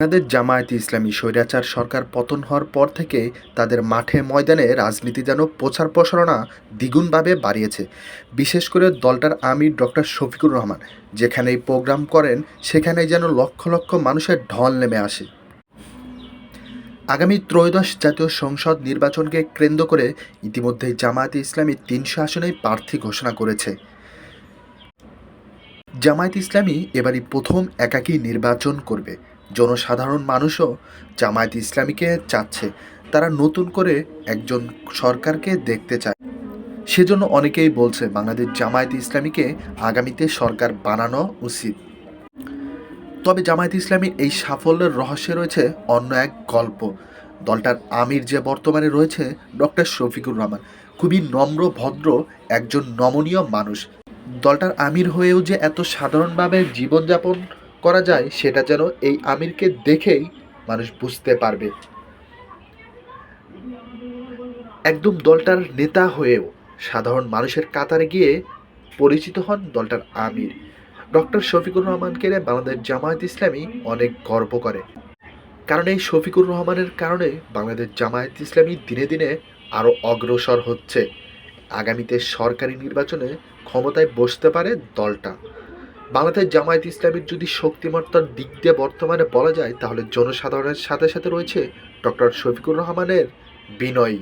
তাদের জামায়াতে ইসলামী স্বৈরাচার সরকার পতন হওয়ার পর থেকে তাদের মাঠে ময়দানে রাজনীতি যেন প্রচার প্রসারণা দ্বিগুণভাবে বাড়িয়েছে। বিশেষ করে দলটার আমির ডক্টর শফিকুর রহমান, যেখানেই প্রোগ্রাম করেন, সেখানেই যেন লক্ষ লক্ষ মানুষের ঢল নেমে আসে। আগামী ত্রয়োদশ জাতীয় সংসদ নির্বাচনকে কেন্দ্র করে ইতিমধ্যেই জামায়াতে ইসলামী তিনশো আসনেই প্রার্থী ঘোষণা করেছে। জামায়াত ইসলামী এবারই প্রথম একাকী নির্বাচন করবে। জনসাধারণ মানুষও জামায়াত ইসলামীকে চাচ্ছে। তারা নতুন করে একজন সরকারকে দেখতে চায়। সেজন্য অনেকেই বলছে বাংলাদেশ জামায়াত ইসলামীকে আগামীতে সরকার বানানো উচিত। তবে জামায়াত ইসলামীর এই সাফল্যের রহস্যে রয়েছে অন্য এক গল্প। দলটার আমির যে বর্তমানে রয়েছে, ডক্টর শফিকুর রহমান, খুবই নম্র, ভদ্র, একজন নমনীয় মানুষ। দলটার আমির হয়েও যে এত সাধারণভাবে জীবনযাপন করা যায় সেটা যেন এই আমিরকে দেখেই মানুষ বুঝতে পারবে। একদম দলটার নেতা হয়েও সাধারণ মানুষের কাতারে গিয়ে পরিচিত হন দলটার আমির। ডক্টর শফিকুর রহমানকে বাংলাদেশ জামায়াত ইসলামী অনেক গর্ব করে। কারণ এই শফিকুর রহমানের কারণে বাংলাদেশ জামায়াত ইসলামী দিনে দিনে আরও অগ্রসর হচ্ছে। আগামীতে সরকারি নির্বাচনে ক্ষমতায় বসতে পারে দলটা। বাংলাদেশ জামায়াত ইসলামীর যদি শক্তিমত্তার দিক দিয়ে বর্তমানে বলা যায়, তাহলে জনসাধারণের সাথে সাথে রয়েছে ডক্টর শফিকুর রহমানের বিনয়ী।